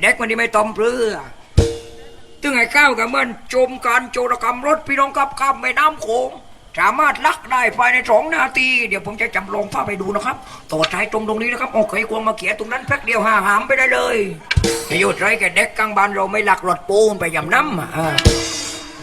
เด็กมันนี่ไม่ต้มเปลือถึงไอ้ก้าวกับมันโจมการโจรกรรมรถพี่น้องกับข้ามแม่น้ำโขงสามารถลักได้ภายในสองนาที เดี๋ยวผมจะจำลองภาพไปดูนะครับ ต่อท้ายตรงตรงนี้นะครับโอเคควงมาเขียตรงนั้นแป๊กเดียวหาหามไปได้เลยจะอยู่ใจแกเด็กกลางบ้านเราไม่ลักรถปูนไปยำน้ำอะ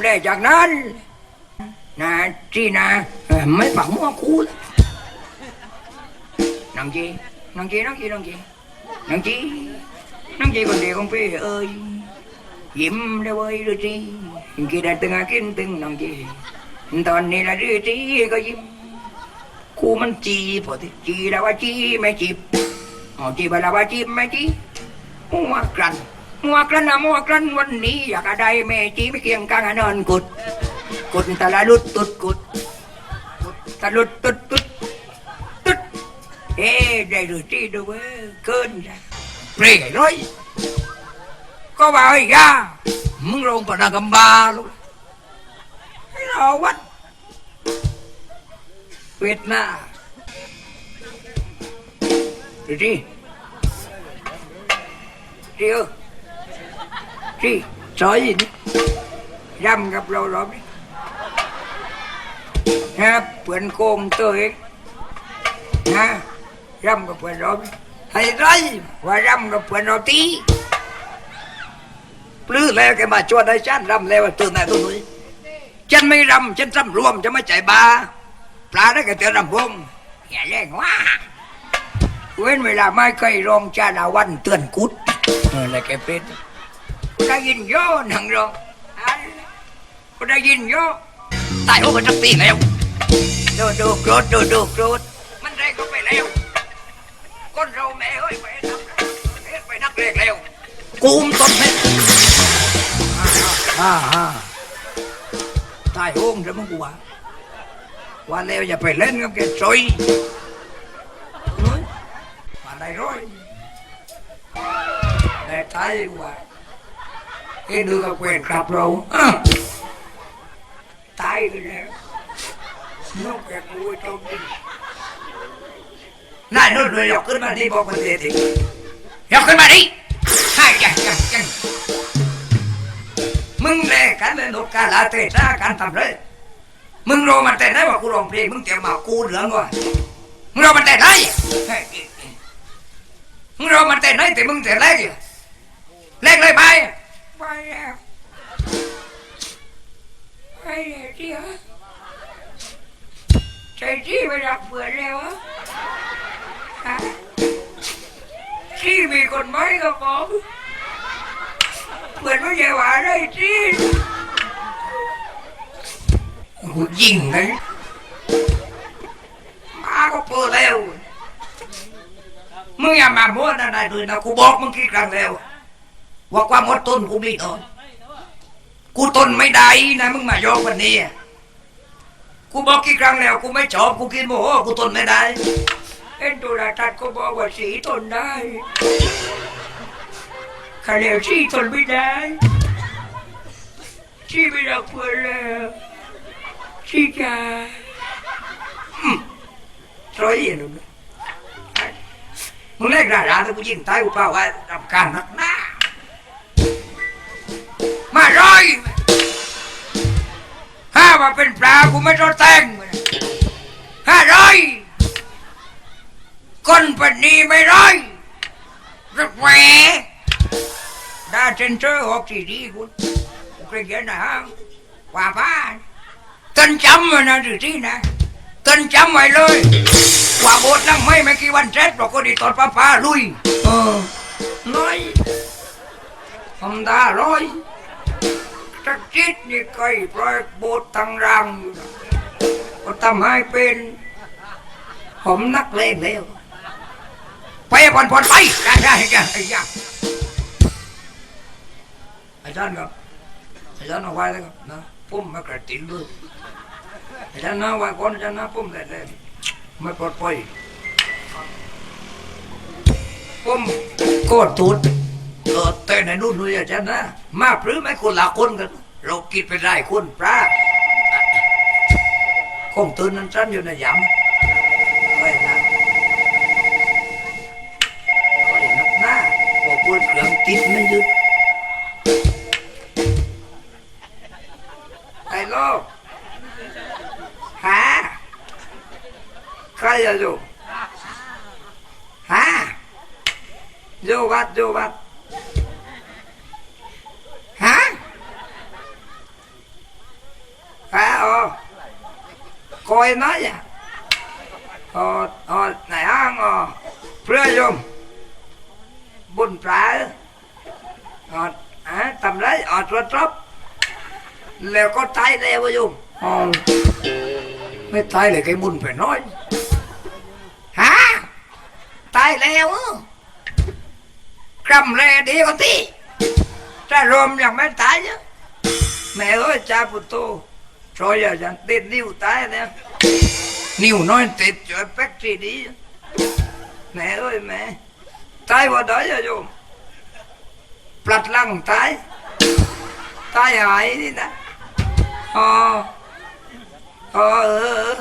แล้วจากนั้นนะจีนะไม่ปักมั่วคูลนังจีนังจีนังจีนังจีนังจี นังจีคนเดียวของพี่เอ้ยยิ้มเลยเว้ยดูจีกี่ได้ตึงอากินตึงนังจีตอนนี้ละดูจีก็ยิ้มกูมันจีพอทีจีแล้วว่าจีไม่จีบอ๋อจีไปแล้วว่าจีไม่จีมัวกรันมัวกรันนะมัวกรันวันนี้อยากได้แม่จีไม่เกียงกลางนอนกุดกุดตะละลุดตุดกุดกุดตะลุดตุดตุดตุดเอ๊ะได้ดูที่ดูเว้ยเกินจ้ะ เปรี้ยร้อยก็ว่าไอ้ยามึงลงปนักำบาลูกให้เราวัดเวทนาดูที่ที่ เออที่ซอยนี่รำกับเรารอบนี้นะเปื่อนโกงตัวเองรำกับเปื่อนเราให้ไรว่ารำกับเปื่อนเราตีปลื้อแล้วแกมาชวนให้ฉันรำแล้วตื่นไหนตัวนี้ฉันไม่รำฉันรำรวมจะไม่ใจบาปลาได้แกเตือนรำวงอย่าเล่นว่าเว้นเวลาไม่เคยรองชาดาวันเตือนกุดออแล้วแกเป็นได้ยินโย่หนังร้องอันได้ยินโย่ตายโอ้มันจะปีแล้วดูดูโกรธดูดูโกรธมันแรงก็ไปแล้ว คนเราแม่เอ้ยไปนักเฮ็ดไปนักเลงแล้วกูมต้นเพชรอ่าอ่าตายโอ้งจะมึ น่านดูกับเวรครับเราอ้าวตายไปแล้วนกแกกูตรงนี้นายนู่นเลยยกขึ้นมาดิบอกมันเด็ดยกขึ้นมาดิให้ยังยังยังมึงเลยกันเลยนกกาลาเตะาการทำเลยมึงรอมันแต่ไหนว่ากูร้องเพลงมึงเตรียมมากูเหลืองว่ะมึงรอมันแต่ไหนมึงรอมันแต่ไหนแต่มึงแต่แรกอยู่แรกเลยไปไปแล้วไอ้เดียวใจที่ไม่รักเบื่อแล้วอะฮะ ที่มีคนไม้ก็บอกเปิดไม่ใช่ว่าได้ที่กูยิงเลยมาก็เปิดแล้วมึงอย่ามามั่วนะนายด้วยนะกูบอกมึงกี่ครั้งแล้ว ว่าความอดทนกูมีต่อกูทนไม่ได้นะมึงมายอกวันนี้กูบอกกี่ครั้งแล้ว กูไม่ชอบกูกินโมโหกูทนไม่ได้ เอ็นโทรทัศน์ก็บอกว่าสีทนได้ข้าเรียกสีทนไม่ได้สีไม่รักเพื่อนแล้วสีจ้าอืมร้อยเย็นเลยมึงเล่นกระดาษแล้วกูยิงตายกูเปล่าว่ารำการนักหน้ามาร้อยห้ามาเป็นปลากูไม่ต้องแต่งห้า คนปนีไม่ร้อยรักแหวดาเซนเตอร์ออกสีดีกูกูเคยเขียนนะฮะว่าบ้านต้นจำไว้นะดูที่นะต้นจำไว้เลยว่าโบสถ์นั่งไม่ไม่กี่วันเสร็จบอกก็ดีตอนป้าป้าลุย เออน้อยทำตาร้อยสักจิตนี่เคยปล่อยโบสถ์ทางรังก็ทำให้เป็นผมนักเลงแล้ว ไปผ่อนผ่อนไปได้ได้ได้ไอ้ยาอาจารย์ครับอาจารย์เอาไว้แล้วครับนะผมไม่กระตินด้วยอาจารย์นะไว้ก่อนอาจารย์นะผมเลยเลยไม่ปลอดภัยผมก็ทุดเออแต่ในนู่นนู่นอาจารย์นะ มาพรือไม่คนละคนกัน เรากินไปได้คนปลาคงตื่นนั้นฉันอยู่ในยำ ไปนะไปนักหน้าบอกพูดเรื่องติดไม่ บุญปลาออดอะทำไรออดรถรบแล้วก็ตายแล้วโยมอ๋อไม่ตายเลยไอ้บุญไปน้อยฮะตายแล้วเหรอกรำแรดีกว่าที่ถ้ารวมยังไม่ตายเนอะแม่เอ้ยจ้าปุตโตชอยอาจารย์ติดนิ้วตายเนี่ยนิ้วน้อยติดจอยแป๊กที่ดีแม่เอ้ยแม่ ตายว่าได้อะโยมปลัดลังตายตายหายนี่นะอ๋ออ๋อเออเออ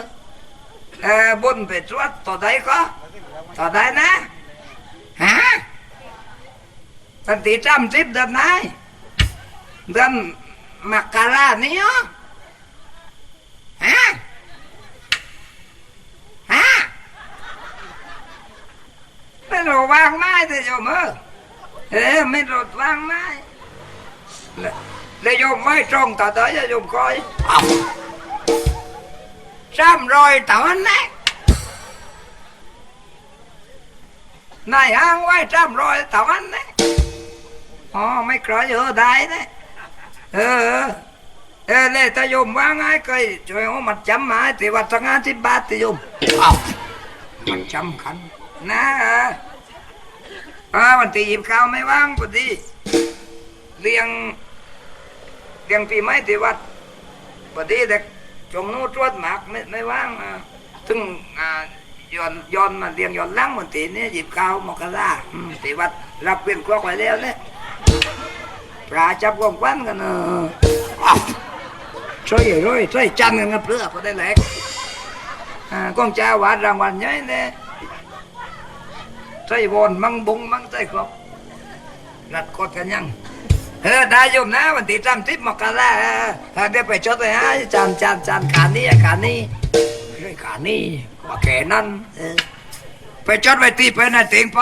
เออบนไปตรวจต่อได้ก็ต่อได้นะฮะตันตีจำสิบเดือนไหนเดือนมกรานี่เหรอฮะฮะ ไม่รู้วางไม้แต่โยมเออเออไม่รู้วางไม้แล้วแล้วโยมไม่ตรงต่อต่อจะโยมคอยเอาซ้ำรอยต่อวันนะนายห้างไว้ซ้ำรอยต่อวันนะอ๋อไม่กรอยเออได้นะเออเออเออเลยถ้าโยมวางไงเคยช่วยเอามัดจำมาที่วัดสังอาทิบาทที่โยมเอา มันจำคัญนะอ่าวันที่หยิบข้าวไม่ว่างพอดีเลี้ยงเลี้ยงปีไม้ที่วัดพอดีแต่จงนู้ตรวจหมากไม่ไม่ว่างถึงอ่าย้อนย้อนมาเลี้ยงย้อนหลังวันที่นี้หยิบข้าวมกราที่วัดรับเป็นครอกไว้แล้วเนี่ยปลาจับกวางควันกันเอออ้าวช่วยร้อยช่วยจันกันกับเพื่อพอได้แหลก ก้องจ้าวาดรางวัลใหญ่เลยใส่บอลมังบุงมังใส่ครบรัดกดกันยังเออได้ยมนะวันที่จำทิพย์มกราเดี๋ยวไปชดเลยฮะจานจานจานขานี้ขานี้ขานี้ว่าแก่นั่นไปจดไปตีไปนะเตียงไป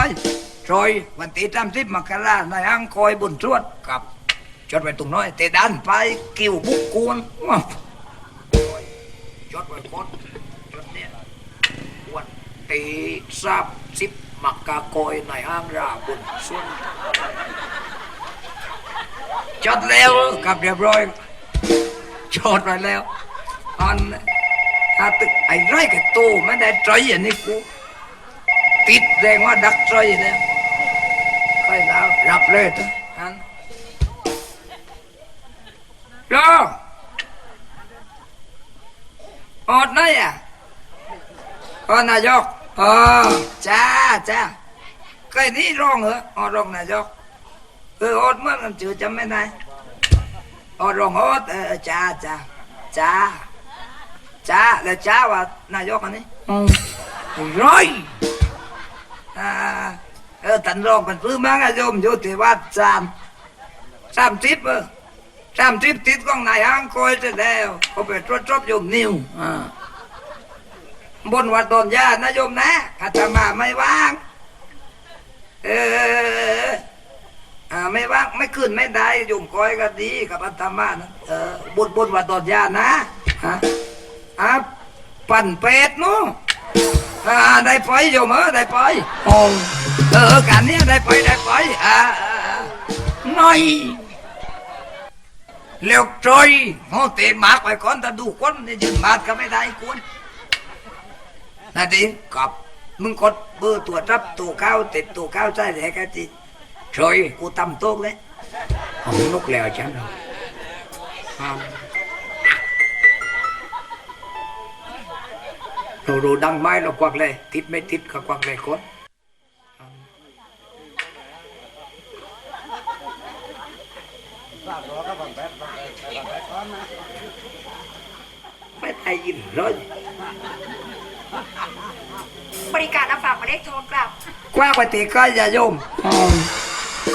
รอยวันที่จำทิพย์มกราในอังคอยบุญชวดกับจดไปตรงน้อยเตดันไปกิ้วบุกกวนจดไว้กด สิบมักกะโกอยในห้างราบุญส่วนจดแล้วกับเรียบร้อยจดไปแล้วอันอาตึกไอ้ไรกับตู้ไม่ได้ใจอย่างนี้กูติดแรงว่าดักใจแล้วค่อยแล้วรับเลยทุกอันรออดไหนอะอ๋อนายก อ๋อจ้าจ้าเคยนี่ร้องเหรออ๋อร้องนายกเอออดเมื่อกันจือจำไม่ได้อ๋อร้องอดเออจ้าจ้าจ้าจ้าแล้วจ้าว่านายกอันนี้อืมร้อยอ่าเออตันร้องกันพื้นมังอะโยมอยู่ที่วัดสามสามทิพย์เออสามทิพย์ติดของนายห้างคอยจะแล้วเขาไปตรวจสอบโยมนิ้วอ่า บนวัดโดนญาตินะโยมนะอาตมาไม่ว่าง เอออ่าไม่ว่างไม่ขึ้นไม่ได้โยมคอยก็ดีกับอาตมานะเออบนบนวัดโดนญาตินะฮะอะปั่นเป็ดนู้อ่าได้ไปโยมเออได้ไปโอ้เออการเนี้ยได้ไปได้ไปอ่าอ่าอ่าน้อยเร็วจอยโอ้เตะหมากไปก่อนแต่ดูคนนี่ยืนหมากก็ไม่ได้ควร นาทีกับมึงกดเบอร์ตัวจรับตัวข้าวติดตัวข้าวใช่ไหมกันจีช่วยกูตำโต๊ะเลยเอานกแล้วฉันเอาเอาเราดูดังไม้เราควักเลย ติดไม่ติดก็ควักเลยคนไม่ได้ยินเลย บริการรับฝากหมายเลขโทรกลับ กว้างกว่าตีก็อย่าโยม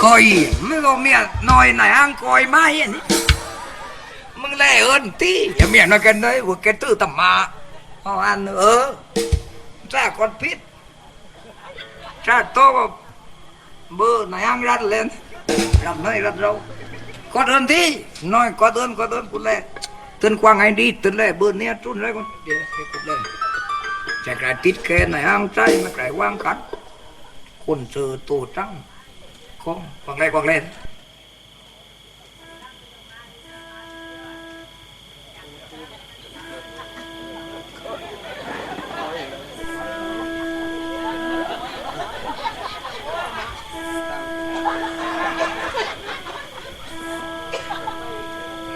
คอยไม่ก็เมียน้อยไหนห้างคอยไม้อันนี้มึงแล่เอินตีอย่าเมียน้อยกันเลยว่าแกตื้อตำมาเอาอันเออจ้าคนพิษจ้าโตก็เบอร์ไหนห้างรัดเล่นรับน้อยรัดเราก็เดินที่น้อยก็เดินก็เดินกูแล่ตื่นกว้างไงดีตื่นแล่เบอร์เนี้ยจุนเลยคนเดี๋ยวให้กูเล่น จะกระติดแกนในห้างใจไม่ไกลว่างคันคนเจอตัวจังของกองเล่กองเล่น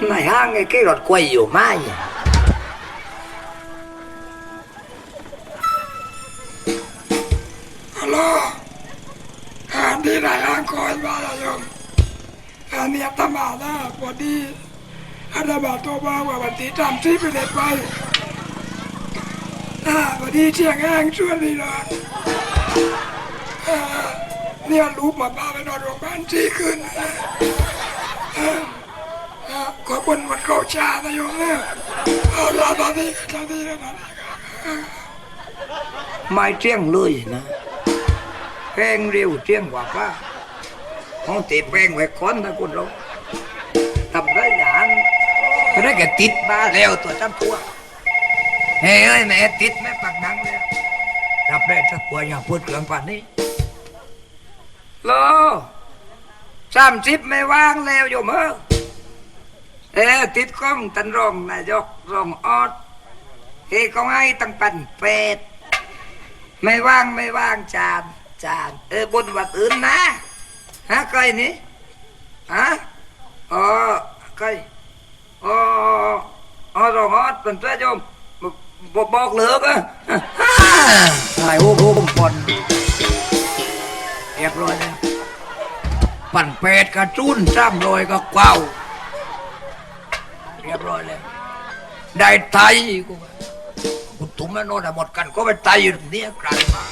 ในห้างไอ้กี่รถควยอยู่ไหม เนี้อาตมาละวันนี้อาบมาตัวว่าว่าวันที่ทำที่ไปเด็ดไปวันนี้เชียงแห้งช่วยนี่นะเนี่ยลูกมาบ้าไปนอนโรงพยาบาลที่ขึ้นขอบคุณวันเข้าชานะโยมเนี่ยลาละตอนนี้ตอนนี้นะไม่เที่ยงเลยนะเห้งเร็วเที่ยงกว่าป้า เขาติแป้งไว้ค้อนนะคุณเราทำไรอย่านก็ได้แก่ติดมาแล้วตัวจำพวกเฮ้ยแม่ติดแม่ปากนังเลยรับไรจถ้าปัวอย่าพูดเกลื่อนป่านนี้โอสามสิบไม่ว่างแล้วโยมเออเออติดกล้องตันรองนายกรองออดเฮ้ก็ให้ตั้งปันเป็ดไม่ว่างไม่ว่างจานจานเออบนวัดอื่นนะ ฮะใครนี่ฮะอ๋อใครอ๋ออ๋อรองอดเป็นเจ้ยมบอกบอกเหลือกอะถ่ายโอ้โหผมปนเรียบร้อยแล้วปั่นเป็ดกระจุนจ้ำลอยก็เกว้าเรียบร้อยแล้วได้ไทยกูว่าคุณตุ้มและโน่นน่ะหมดกันก็ไปไตอยู่ตรงนี้กลายมา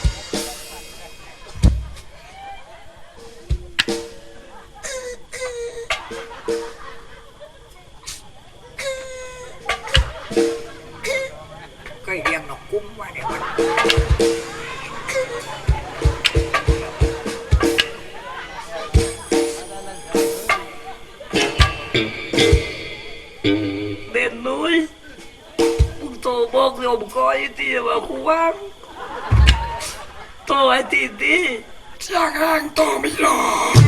เด่นนุ้ยมึงโตบอกโยมก้อยที่ว่าครูว่างโตไอ้ที่ดี Chiang ăn tô mỹ lò.